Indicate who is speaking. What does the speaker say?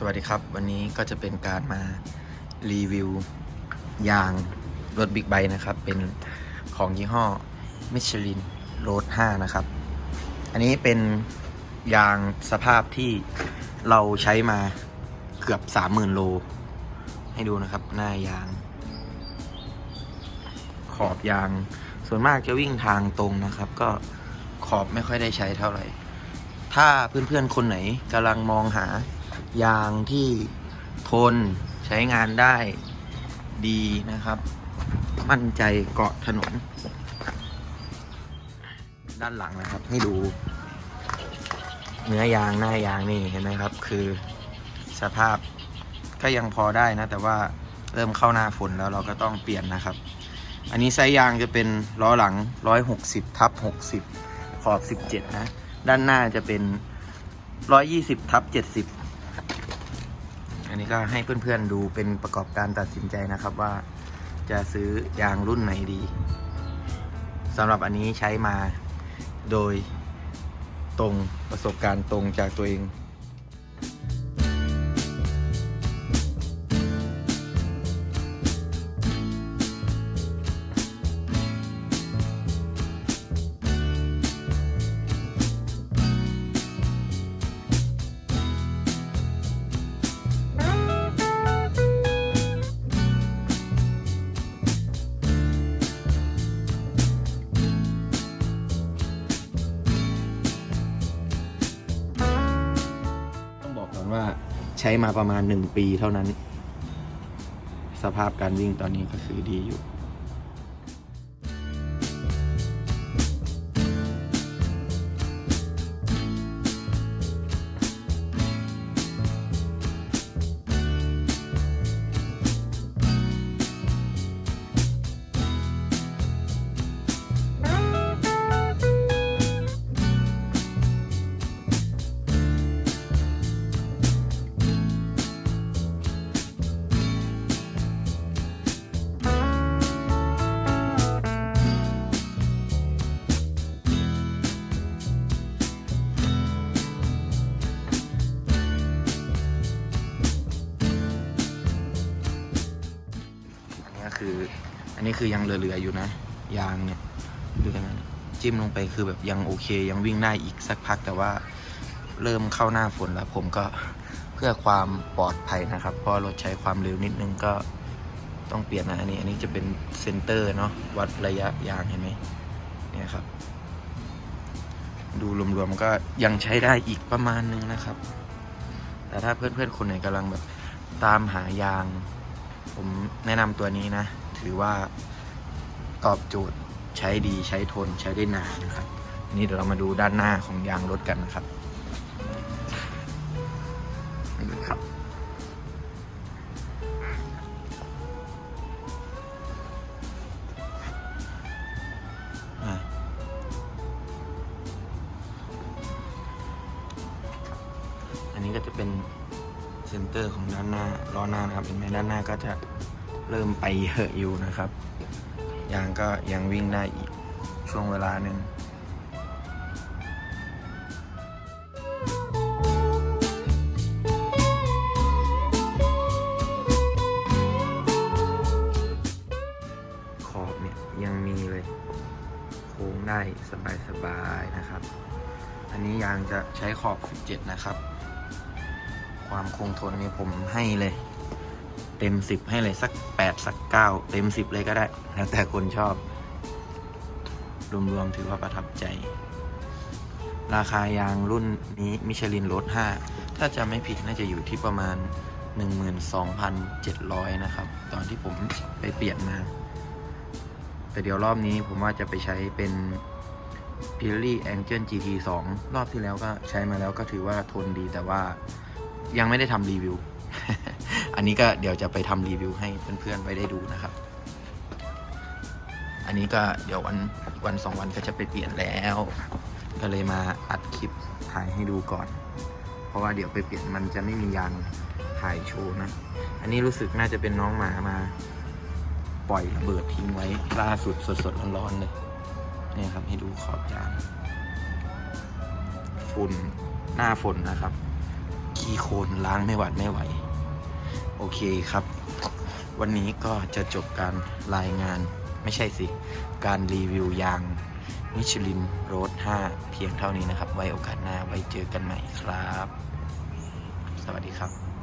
Speaker 1: สวัสดีครับ วันนี้ก็จะเป็นการมารีวิวยางรถบิ๊กไบค์นะครับ เป็นของยี่ห้อมิชลินโรด5นะครับ อันนี้เป็นยางสภาพที่เราใช้มาเกือบ 30,000 โล ให้ดูนะครับ หน้ายาง ขอบยาง ส่วนมากจะวิ่งทางตรงนะครับ ก็ขอบไม่ค่อยได้ใช้เท่าไหร่ ถ้าเพื่อนๆคนไหนกำลังมองหา ยางที่ทนใช้งานได้ดีนะครับ มั่นใจเกาะถนน ด้านหลังนะครับ ให้ดู เนื้อยางหน้ายางนี่เห็นไหมครับ คือสภาพก็ยังพอได้นะ แต่ว่าเริ่มเข้าหน้าฝนแล้วเราก็ต้องเปลี่ยนนะครับ อันนี้ไซส์ยางจะเป็นล้อหลัง 160ทับ60 ขอบ 17 นะ ด้านหน้าจะเป็น 120ทับ70 อันนี้ก็ให้เพื่อนๆดูเป็นประกอบการตัดสินใจนะครับว่าจะซื้อยางรุ่นไหนดีสำหรับอันนี้ใช้มาโดยตรงประสบการณ์ตรงจากตัวเอง ช้มาประมาณหนึ่งปีเท่านั้น สภาพการวิ่งตอนนี้ก็คือดีอยู่ อันนี้คือยังเหลือๆอยู่นะ ยางเนี่ยดูกันนะจิ้มลงไปคือแบบยังโอเค ยังวิ่งได้อีกสักพักแต่ว่าเริ่มเข้าหน้าฝนแล้ว ผมก็เพื่อความปลอดภัยนะครับ เพราะรถใช้ความเร็วนิดนึงก็ต้องเปลี่ยนนะอันนี้ อันนี้จะเป็นเซนเตอร์เนาะวัดระยะยางเห็นไหมเนี่ยครับ ดูรวมๆก็ยังใช้ได้อีกประมาณนึงนะครับ แต่ถ้าเพื่อนๆคนไหนกำลังแบบตามหายาง ผมแนะนำตัวนี้นะ ถือว่าตอบโจทย์ใช้ดีใช้ทนใช้ได้นานนะครับนี่เดี๋ยวเรามาดูด้านหน้าของยางรถกันนะครับนี่ครับ อันนี้ก็จะเป็นเซนเตอร์ของด้านหน้าล้อหน้านะครับเห็นไหมด้านหน้าก็จะ เริ่มไปเยอะอยู่นะครับ ยางก็ยังวิ่งได้อีกช่วงเวลาหนึ่งขอบเนี่ยยังมีเลย โค้งได้สบายๆนะครับ อันนี้ยางจะใช้ขอบ 17 นะครับ ความคงทนนี่ผมให้เลย เต็ม10ให้เลยสัก8สัก9เต็ม10เลยก็ได้ แล้วแต่คนชอบ รวมๆถือว่าประทับใจ ราคายางรุ่นนี้มิชลินโรด5ถ้าจะไม่ผิดน่าจะอยู่ที่ประมาณ 12,700 นะครับ ตอนที่ผมไปเปลี่ยนมา แต่เดี๋ยวรอบนี้ผมว่าจะไปใช้เป็น p i r l y Angel GT 2 รอบที่แล้วก็ใช้มาแล้วก็ถือว่าทนดีแต่ว่ายังไม่ได้ทำรีวิว อันนี้ก็เดี๋ยวจะไปทำรีวิวให้เพื่อนๆไว้ได้ดูนะครับ อันนี้ก็เดี๋ยววันวันสองวันก็จะไปเปลี่ยนแล้ว ก็เลยมาอัดคลิปถ่ายให้ดูก่อน เพราะว่าเดี๋ยวไปเปลี่ยนมันจะไม่มียางถ่ายโชว์นะ อันนี้รู้สึกน่าจะเป็นน้องหมามาปล่อยระเบิดทิ้งไว้ล่าสุดสดๆร้อนๆเลยนี่ครับให้ดูขอบยางฝุ่นหน้าฝนนะครับขี้โคลนล้างไม่หวัดไม่ไหว โอเคครับ วันนี้ก็จะจบการรายงานไม่ใช่สิ การรีวิวยางมิชลินโรด5 เพียงเท่านี้นะครับ ไว้โอกาสหน้าไว้เจอกันใหม่ครับ สวัสดีครับ